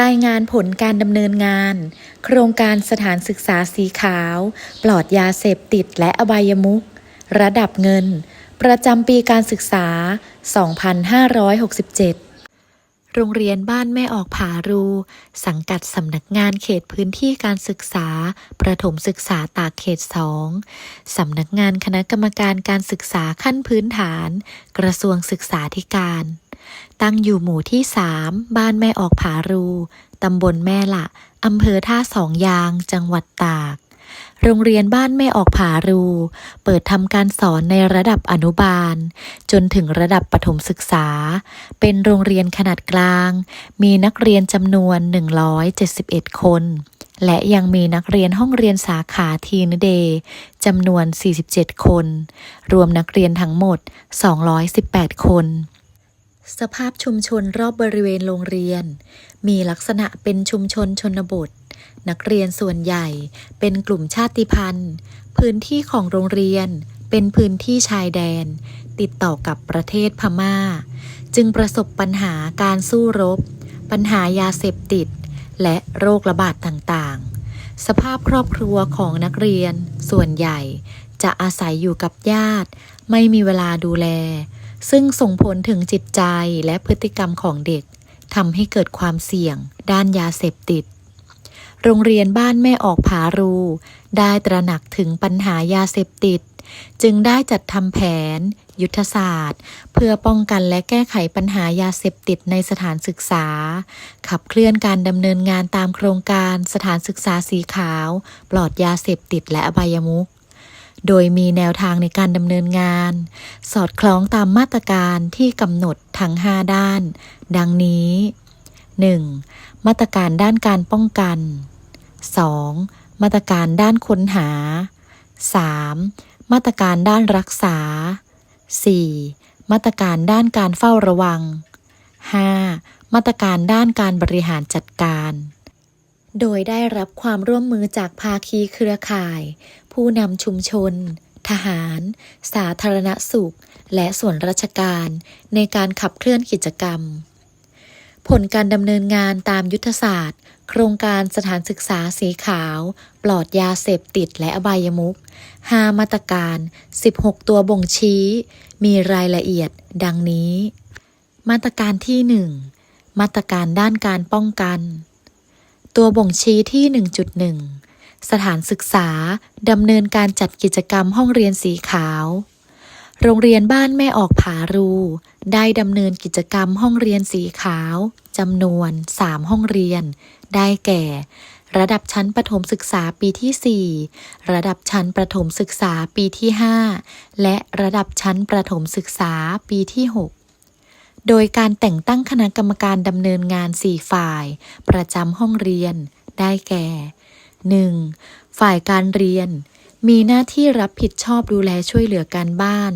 รายงานผลการดำเนินงาน โครงการสถานศึกษาสีขาว ปลอดยาเสพติดและอบายมุขระดับเงิน ประจำปีการศึกษา 2567 โรงเรียนบ้านแม่ออกผารู สังกัดสำนักงานเขตพื้นที่การศึกษา ประถมศึกษาตากเขต 2 สำนักงานคณะกรรมการการศึกษาขั้นพื้นฐาน กระทรวงศึกษาธิการ ตั้งอยู่หมู่ที่ 3 บ้านแม่ออกผารู ตำบลแม่ละ อำเภอท่าสองยาง จังหวัดตาก โรงเรียนบ้านแม่ออกผารู เปิดทำการสอนในระดับอนุบาล จนถึงระดับประถมศึกษา เป็นโรงเรียนขนาดกลาง มีนักเรียนจำนวน 171 คน และยังมีนักเรียนห้องเรียนสาขาทีนเดย์จำนวน 47 คน รวมนักเรียนทั้งหมด 218 คน สภาพชุมชนรอบบริเวณโรงเรียน มีลักษณะเป็นชุมชนชนบท นักเรียนส่วนใหญ่เป็นกลุ่มชาติพันธุ์ พื้นที่ของโรงเรียนเป็นพื้นที่ชายแดน ติดต่อกับประเทศพม่า จึงประสบปัญหาการสู้รบ ปัญหายาเสพติด และโรคระบาดต่างๆ สภาพครอบครัวของนักเรียนส่วนใหญ่จะอาศัยอยู่กับญาติ ไม่มีเวลาดูแล ซึ่งส่งผลถึงจิตใจและพฤติกรรมของเด็กทำให้เกิดความเสี่ยง ด้านยาเสพติด โรงเรียนบ้านแม่ออกผารู ได้ตระหนักถึงปัญหายาเสพติด จึงได้จัดทำแผน ยุทธศาสตร์ เพื่อป้องกันและแก้ไขปัญหายาเสพติดในสถานศึกษา ขับเคลื่อนการดำเนินงานตามโครงการสถานศึกษาสีขาว ปลอดยาเสพติดและอบายมุข โดยมีแนวทางในการดำเนินงาน สอดคล้องตามมาตรการที่กำหนดทั้ง 5 ด้าน ดังนี้ 1. มาตรการด้านการป้องกัน 2. มาตรการด้านค้นหา 3. มาตรการด้านรักษา 4. มาตรการด้านการเฝ้าระวัง 5. มาตรการด้านการบริหารจัดการ โดยได้รับความร่วมมือจากภาคีเครือข่าย ผู้นำชุมชน ทหาร สาธารณสุข และส่วนราชการในการขับเคลื่อนกิจกรรม ผลการดำเนินงานตามยุทธศาสตร์ โครงการสถานศึกษาสีขาว ปลอดยาเสพติดและอบายมุข5มาตรการ 16 ตัวบ่งชี้ มีรายละเอียด ดังนี้ มาตรการที่ 1 มาตรการด้านการป้องกัน ตัวบ่งชี้ที่ 1.1 สถานศึกษาดำเนินการจัดกิจกรรมห้องเรียนสีขาว โรงเรียนบ้านแม่ออกผารู ได้ดำเนินกิจกรรมห้องเรียนสีขาวจำนวน 3 ห้องเรียน ได้แก่ ระดับชั้นประถมศึกษาปีที่ 4 ระดับชั้นประถมศึกษาปีที่ 5 และระดับชั้นประถมศึกษาปีที่ 6โดยการแต่งตั้งคณะกรรมการดำเนินงาน 4 ฝ่าย ประจำห้องเรียน ได้แก่ 1. ฝ่ายการเรียน มีหน้าที่รับผิดชอบดูแลช่วยเหลือการบ้าน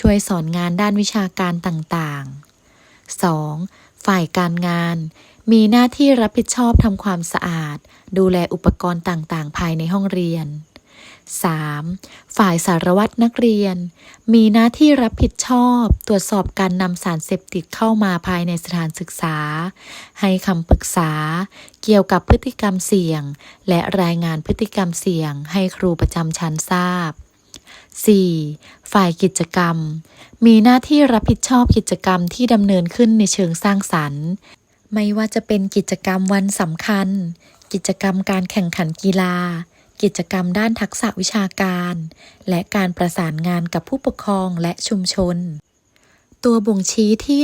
ช่วยสอนงานด้านวิชาการต่างๆ 2. ฝ่ายการงาน มีหน้าที่รับผิดชอบทำความสะอาด ดูแลอุปกรณ์ต่างๆ ภายในห้องเรียน 3. ฝ่ายสารวัตรนักเรียน มีหน้าที่รับผิดชอบ ตรวจสอบการนำสารเสพติดเข้ามาภายในสถานศึกษา ให้คำปรึกษา เกี่ยวกับพฤติกรรมเสี่ยง และรายงานพฤติกรรมเสี่ยง ให้ครูประจำชั้นทราบ 4. ฝ่ายกิจกรรม มีหน้าที่รับผิดชอบกิจกรรมที่ดำเนินขึ้นในเชิงสร้างสรรค์ ไม่ว่าจะเป็นกิจกรรมวันสำคัญ กิจกรรมการแข่งขันกีฬา กิจกรรมด้านทักษะวิชาการ และการประสานงานกับผู้ปกครองและชุมชน ตัวบ่งชี้ที่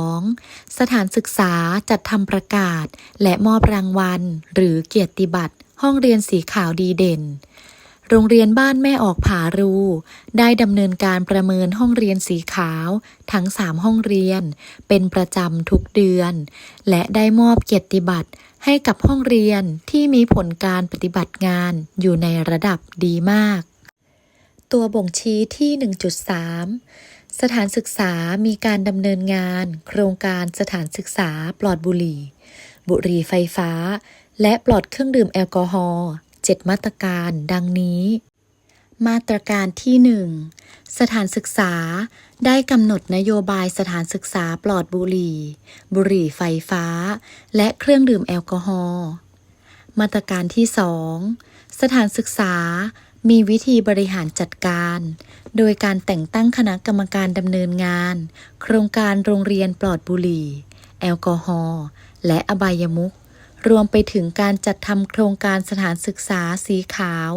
1.2 สถานศึกษาจัดทำประกาศ และมอบรางวัล หรือเกียรติบัตร ห้องเรียนสีขาวดีเด่นโรงเรียนบ้านแม่ออกผารู ได้ดำเนินการประเมินห้องเรียนสีขาว ทั้ง 3 ห้องเรียน เป็นประจำทุกเดือน และได้มอบเกียรติบัตร ให้กับห้องเรียนที่มีผลการปฏิบัติงานอยู่ในระดับดีมาก ตัวบ่งชี้ที่ 1.3 สถานศึกษามีการดำเนินงาน โครงการสถานศึกษาปลอดบุหรี่ บุหรี่ไฟฟ้า และปลอดเครื่องดื่มแอลกอฮอล์7มาตรการ ดังนี้ มาตรการที่หนึ่งสถานศึกษาได้กำหนดนโยบายสถานศึกษาปลอดบุหรี่ บุหรี่ไฟฟ้า และเครื่องดื่มแอลกอฮอล์ มาตรการที่สองสถานศึกษามีวิธีบริหารจัดการ โดยการแต่งตั้งคณะกรรมการดำเนินงาน โครงการโรงเรียนปลอดบุหรี่ แอลกอฮอล์ และอบายมุข รวมไปถึงการจัดทำโครงการสถานศึกษาสีขาว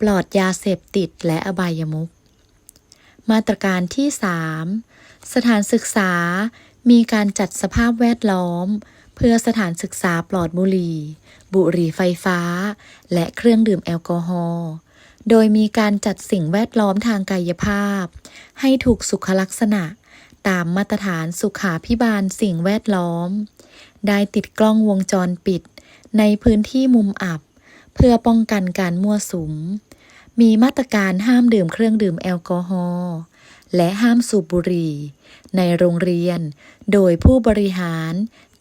ปลอดยาเสพติดและอบายมุขมาตรการที่ 3 สถานศึกษา มีการจัดสภาพแวดล้อม เพื่อสถานศึกษาปลอดบุหรี่ บุหรี่ไฟฟ้า และเครื่องดื่มแอลกอฮอล์ โดยมีการจัดสิ่งแวดล้อมทางกายภาพ ให้ถูกสุขลักษณะ ตามมาตรฐานสุขาพิบาลสิ่งแวดล้อม ได้ติดกล้องวงจรปิด ในพื้นที่มุมอับ เพื่อป้องกันการมั่วสุม มีมาตรการห้ามดื่มเครื่องดื่มแอลกอฮอล์และห้ามสูบบุหรี่ ในโรงเรียน โดยผู้บริหาร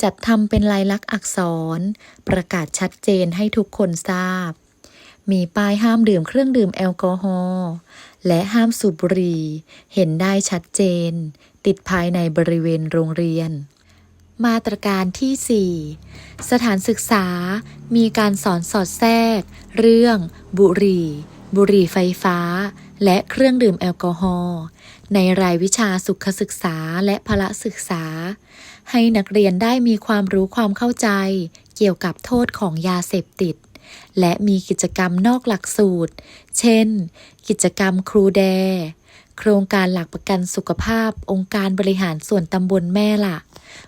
จัดทำเป็นลายลักษณ์อักษร ประกาศชัดเจนให้ทุกคนทราบ มีป้ายห้ามดื่มเครื่องดื่มแอลกอฮอล์และห้ามสูบบุหรี่ เห็นได้ชัดเจน ติดภายในบริเวณโรงเรียน มาตรการที่ 4 สถานศึกษามีการสอนสอดแทรก เรื่อง บุหรี่ บุหรี่ไฟฟ้า และเครื่องดื่มแอลกอฮอล์ในรายวิชาสุขศึกษาและพละศึกษา ให้นักเรียนได้มีความรู้ความเข้าใจ เกี่ยวกับโทษของยาเสพติด และมีกิจกรรมนอกหลักสูตร เช่น กิจกรรมครูแด โครงการหลักประกันสุขภาพองค์การบริหารส่วนตำบลแม่ละ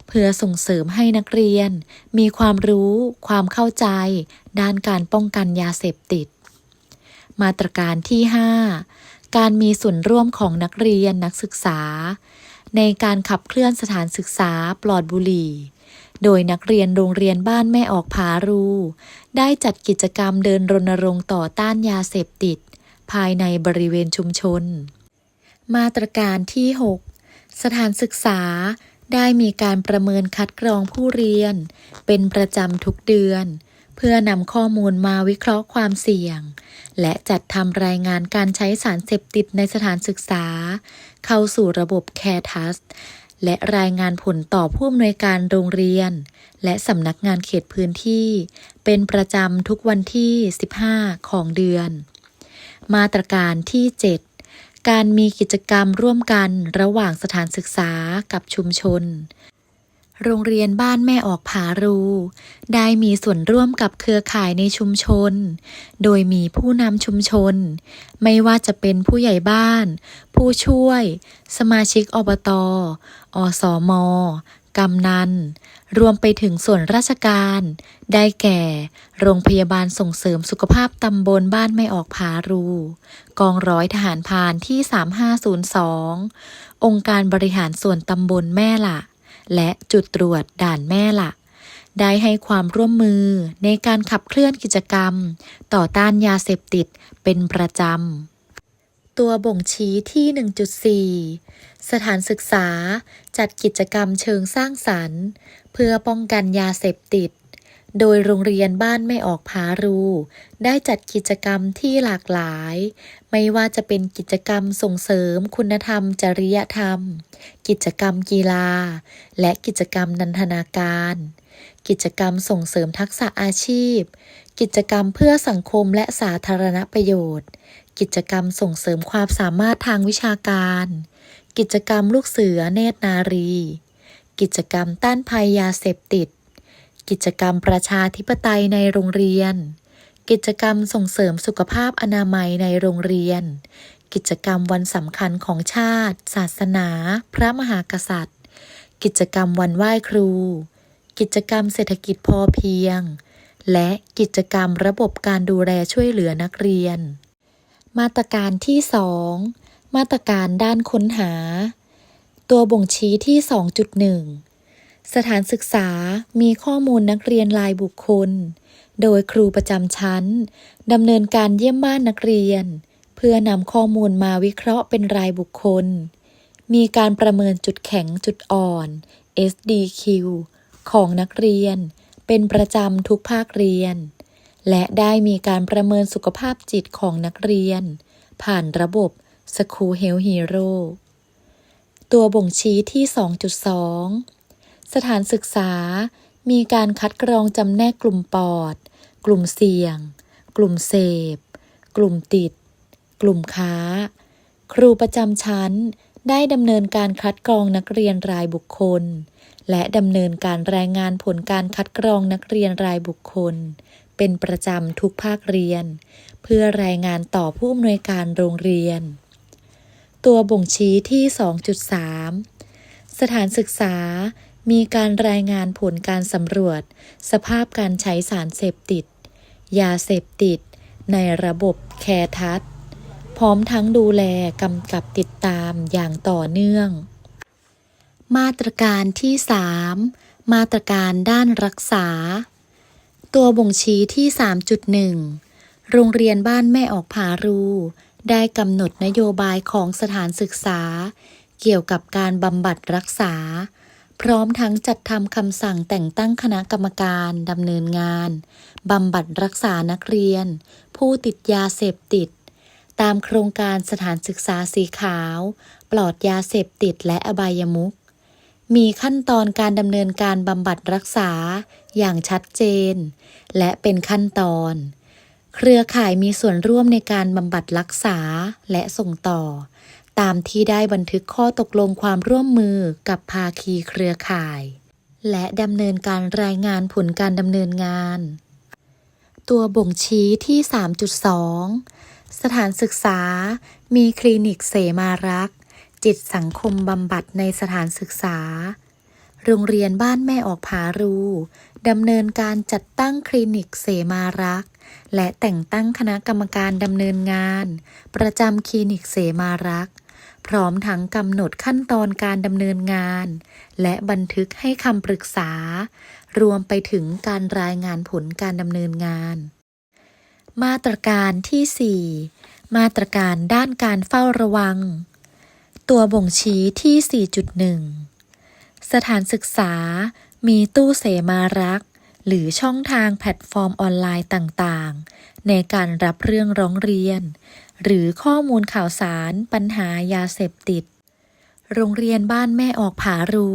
เพื่อส่งเสริมให้นักเรียน มีความรู้ ความเข้าใจ ด้านการป้องกันยาเสพติด มาตรการที่ 5 การมีส่วนร่วมของนักเรียนนักศึกษา ในการขับเคลื่อนสถานศึกษาปลอดบุหรี่ โดยนักเรียนโรงเรียนบ้านแม่ออกผารู ได้จัดกิจกรรมเดินรณรงค์ต่อต้านยาเสพติด ภายในบริเวณชุมชน มาตรการที่ 6 สถานศึกษา ได้มีการประเมินคัดกรองผู้เรียน เป็นประจำทุกเดือน เพื่อนำข้อมูลมาวิเคราะห์ความเสี่ยง และจัดทำรายงานการใช้สารเสพติดในสถานศึกษา เข้าสู่ระบบแคทัสและรายงานผลต่อผู้อำนวยการโรงเรียน และสำนักงานเขตพื้นที่ เป็นประจำทุกวันที่ 15 ของเดือน มาตรการที่ 7 การมีกิจกรรมร่วมกันระหว่างสถานศึกษากับชุมชน โรงเรียนบ้านแม่ออกผารู ได้มีส่วนร่วมกับเครือข่ายในชุมชน โดยมีผู้นำชุมชน ไม่ว่าจะเป็นผู้ใหญ่บ้าน ผู้ช่วย สมาชิกอบต อสมกำนัน รวมไปถึงส่วนราชการ ได้แก่ โรงพยาบาลส่งเสริมสุขภาพตำบลบ้านไม่ออกผารู กองร้อยทหารพานที่ 3502 องค์การบริหารส่วนตำบลแม่ละ และจุดตรวจด่านแม่ละได้ให้ความร่วมมือในการขับเคลื่อนกิจกรรม ต่อต้านยาเสพติดเป็นประจำ ตัวบ่งชี้ที่ 1.4 สถานศึกษาจัดกิจกรรมเชิงสร้างสรรค์ เพื่อป้องกันยาเสพติด โดยโรงเรียนบ้านไม่ออกผารู ได้จัดกิจกรรมที่หลากหลาย ไม่ว่าจะเป็นกิจกรรมส่งเสริมคุณธรรม จริยธรรม กิจกรรมกีฬา และกิจกรรมนันทนาการ กิจกรรมส่งเสริมทักษะอาชีพ กิจกรรมเพื่อสังคมและสาธารณประโยชน์ กิจกรรมส่งเสริมความสามารถทางวิชาการ กิจกรรมลูกเสือเนตรนารี กิจกรรมต้านภัยยาเสพติด กิจกรรมประชาธิปไตยในโรงเรียน กิจกรรมส่งเสริมสุขภาพอนามัยในโรงเรียน กิจกรรมวันสำคัญของชาติ ศาสนา พระมหากษัตริย์ กิจกรรมวันไหว้ครู กิจกรรมเศรษฐกิจพอเพียง และกิจกรรมระบบการดูแลช่วยเหลือนักเรียน มาตรการที่ 2 มาตรการด้านค้นหา ตัวบ่งชี้ที่ 2.1 สถานศึกษามีข้อมูลนักเรียนรายบุคคล โดยครูประจำชั้นดำเนินการเยี่ยมบ้านนักเรียน เพื่อนำข้อมูลมาวิเคราะห์เป็นรายบุคคล มีการประเมินจุดแข็งจุดอ่อน SDQ ของนักเรียน เป็นประจำทุกภาคเรียน และได้มีการประเมินสุขภาพจิตของนักเรียน ผ่านระบบ School Health Hero ตัวบ่งชี้ที่ 2.2 สถานศึกษา มีการคัดกรองจำแนกกลุ่มปอด กลุ่มเสี่ยง กลุ่มเสพ กลุ่มติด กลุ่มค้า ครูประจำชั้นได้ดำเนินการคัดกรองนักเรียนรายบุคคล และดำเนินการรายงานผลการคัดกรองนักเรียนรายบุคคล เป็นประจำทุกภาคเรียน เพื่อรายงานต่อผู้อำนวยการโรงเรียน ตัวบ่งชี้ที่ 2.3 สถานศึกษามีการรายงานผลการสำรวจ สภาพการใช้สารเสพติด ยาเสพติด ในระบบแคร์ทัศพร้อมทั้งดูแลกำกับติดตามอย่างต่อเนื่อง มาตรการที่ 3 มาตรการด้านรักษา ตัวบ่งชี้ที่ 3.1 โรงเรียนบ้านแม่ออกผารู ได้กำหนดนโยบายของสถานศึกษา เกี่ยวกับการบำบัดรักษา พร้อมทั้งจัดทำคำสั่งแต่งตั้งคณะกรรมการดำเนินงานบำบัดรักษานักเรียน ผู้ติดยาเสพติด ตามโครงการสถานศึกษาสีขาว ปลอดยาเสพติดและอบายมุขมีขั้นตอนการดำเนินการบำบัดรักษาอย่างชัดเจน และเป็นขั้นตอน เครือข่ายมีส่วนร่วมในการบำบัดรักษาและส่งต่อ ตามที่ได้บันทึกข้อตกลงความร่วมมือกับภาคีเครือข่าย และดำเนินการรายงานผลการดำเนินงาน ตัวบ่งชี้ที่ 3.2 สถานศึกษา มีคลินิกเสมารักษ์จิตสังคมบำบัดในสถานศึกษา โรงเรียนบ้านแม่ออกผารูดำเนินการจัดตั้งคลินิกเสมารักษ และแต่งตั้งคณะกรรมการดำเนินงาน ประจำคลินิกเสมารักษ์พร้อมทั้งกำหนดขั้นตอนการดำเนินงาน และบันทึกให้คำปรึกษา รวมไปถึงการรายงานผลการดำเนินงาน มาตรการที่ 4 มาตรการด้านการเฝ้าระวัง ตัวบ่งชี้ที่ 4.1 สถานศึกษามีตู้เสมารักษ หรือช่องทางแพลตฟอร์มออนไลน์ต่างๆ ในการรับเรื่องร้องเรียน หรือข้อมูลข่าวสารปัญหายาเสพติด โรงเรียนบ้านแม่ออกผารู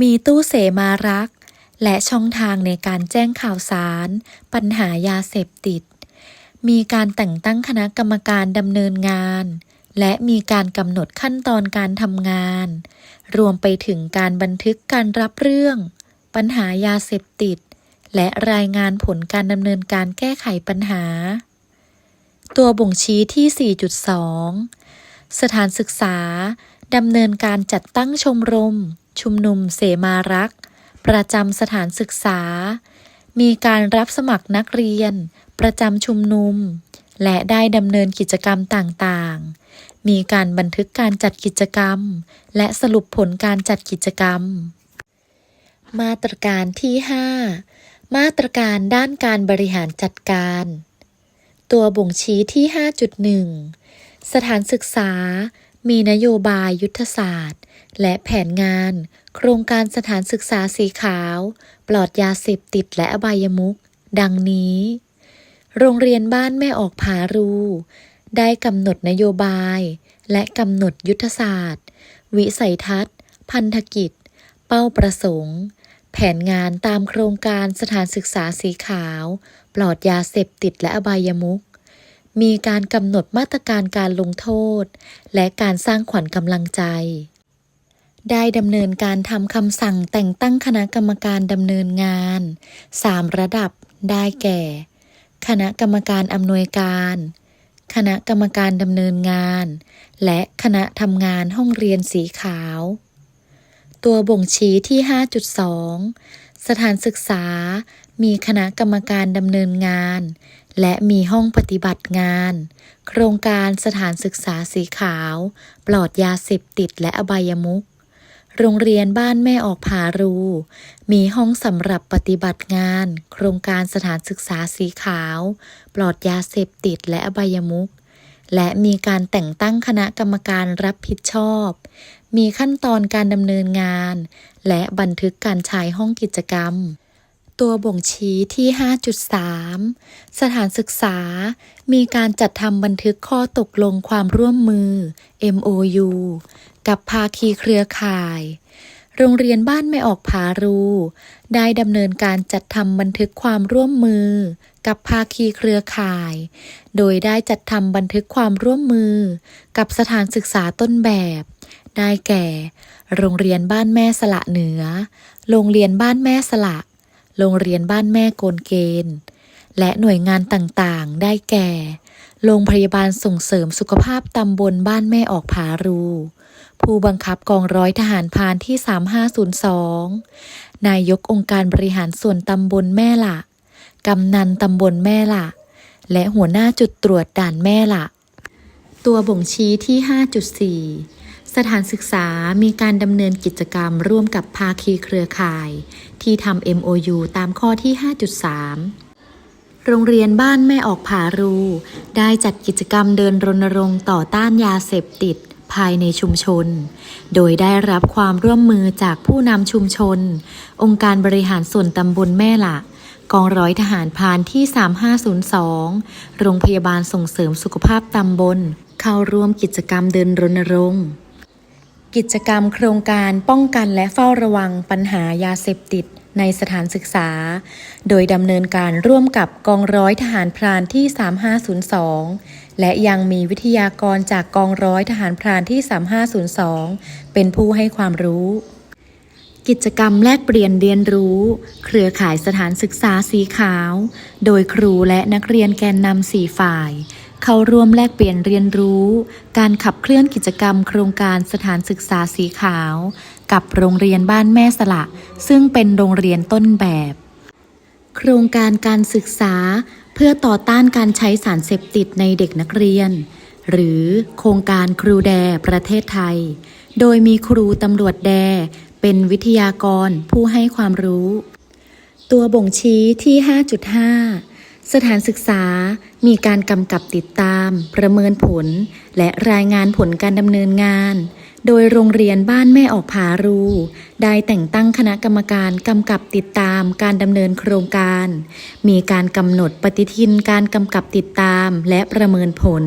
มีตู้เสมารักษ์และช่องทางในการแจ้งข่าวสาร ปัญหายาเสพติด มีการแต่งตั้งคณะกรรมการดำเนินงานและมีการกำหนดขั้นตอนการทำงาน รวมไปถึงการบันทึกการรับเรื่อง ปัญหายาเสพติด และรายงานผลการดำเนินการแก้ไขปัญหา ตัวบ่งชี้ที่ 4.2 สถานศึกษาดำเนินการจัดตั้งชมรม ชุมนุมเสมารัก ประจำสถานศึกษา มีการรับสมัครนักเรียน ประจำชุมนุม และได้ดำเนินกิจกรรมต่างๆ มีการบันทึกการจัดกิจกรรม และสรุปผลการจัดกิจกรรม มาตรการที่ 5 มาตรการด้านการบริหารจัดการ ตัวบ่งชี้ที่ 5.1 สถานศึกษา มีนโยบายยุทธศาสตร์ และแผนงาน โครงการสถานศึกษาสีขาว ปลอดยาเสพติดและอบายมุขดังนี้ โรงเรียนบ้านแม่ออกผารู ได้กำหนดนโยบาย และกำหนดยุทธศาสตร์ วิสัยทัศน์ พันธกิจ เป้าประสงค์ แผนงานตามโครงการสถานศึกษาสีขาว ปลอดยาเสพติดและอบายมุขมีการกำหนดมาตรการการลงโทษ และการสร้างขวัญกำลังใจ ได้ดำเนินการทำคำสั่งแต่งตั้งคณะกรรมการดำเนินงาน 3 ระดับได้แก่ คณะกรรมการอำนวยการ คณะกรรมการดำเนินงาน และคณะทำงานห้องเรียนสีขาว ตัวบ่งชี้ที่ 5.2 สถานศึกษา มีคณะกรรมการดำเนินงาน และมีห้องปฏิบัติงาน โครงการสถานศึกษาสีขาว ปลอดยาเสพติดและอบายมุขโรงเรียนบ้านแม่ออกผารู มีห้องสำหรับปฏิบัติงาน โครงการสถานศึกษาสีขาว ปลอดยาเสพติดและอบายมุข และมีการแต่งตั้งคณะกรรมการรับผิดชอบ มีขั้นตอนการดำเนินงาน และบันทึกการใช้ห้องกิจกรรม ตัวบ่งชี้ที่ 5.3 สถานศึกษา มีการจัดทำบันทึกข้อตกลงความร่วมมือ MOU กับภาคีเครือข่าย โรงเรียนบ้านไม่ออกผารู ได้ดำเนินการจัดทำบันทึกความร่วมมือ กับภาคีเครือข่าย โดยได้จัดทำบันทึกความร่วมมือ กับสถานศึกษาต้นแบบ ได้แก่ โรงเรียนบ้านแม่สละเหนือ โรงเรียนบ้านแม่สละ โรงเรียนบ้านแม่โกนเกณฑ์ และหน่วยงานต่างๆ ได้แก่ โรงพยาบาลส่งเสริมสุขภาพตำบลบ้านแม่ออกผารู ผู้บังคับกองร้อยทหารพานที่ 3502 นายกองค์การบริหารส่วนตำบลแม่ละ กำนันตำบลแม่ละ และหัวหน้าจุดตรวจด่านแม่ละ ตัวบ่งชี้ที่ 5.4สถานศึกษามีการดำเนินกิจกรรมร่วมกับภาคีเครือข่าย ที่ทำ MOU ตามข้อที่ 5.3 โรงเรียนบ้านแม่ออกผารู ได้จัดกิจกรรมเดินรณรงค์ต่อต้านยาเสพติดภายในชุมชน โดยได้รับความร่วมมือจากผู้นำชุมชน องค์การบริหารส่วนตำบลแม่ละกองร้อยทหารพานที่ 3502 โรงพยาบาลส่งเสริมสุขภาพตำบล เข้าร่วมกิจกรรมเดินรณรงค์ กิจกรรมโครงการป้องกันและเฝ้าระวังปัญหายาเสพติด ในสถานศึกษา โดยดำเนินการร่วมกับกองร้อยทหารพรานที่ 3502 และยังมีวิทยากรจากกองร้อยทหารพรานที่ 3502 เป็นผู้ให้ความรู้ กิจกรรมแลกเปลี่ยนเรียนรู้ เครือข่ายสถานศึกษาสีขาว โดยครูและนักเรียนแกนนำสี่ฝ่ายเข้าร่วมแลกเปลี่ยนเรียนรู้ การขับเคลื่อนกิจกรรมโครงการสถานศึกษาสีขาว กับโรงเรียนบ้านแม่สละ ซึ่งเป็นโรงเรียนต้นแบบ โครงการการศึกษาเพื่อต่อต้านการใช้สารเสพติดในเด็กนักเรียน หรือโครงการครูแดประเทศไทย โดยมีครูตำรวจแดเป็นวิทยากรผู้ให้ความรู้ ตัวบ่งชี้ที่ 5.5 สถานศึกษามีการกำกับติดตาม ประเมินผล และรายงานผลการดำเนินงาน โดยโรงเรียนบ้านแม่ออกผารู ได้แต่งตั้งคณะกรรมการกำกับติดตามการดำเนินโครงการ มีการกำหนดปฏิทินการกำกับติดตามและประเมินผล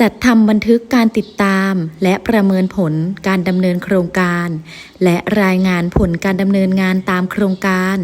จัดทำบันทึกการติดตามและประเมินผลการดำเนินโครงการ และรายงานผลการดำเนินงานตามโครงการ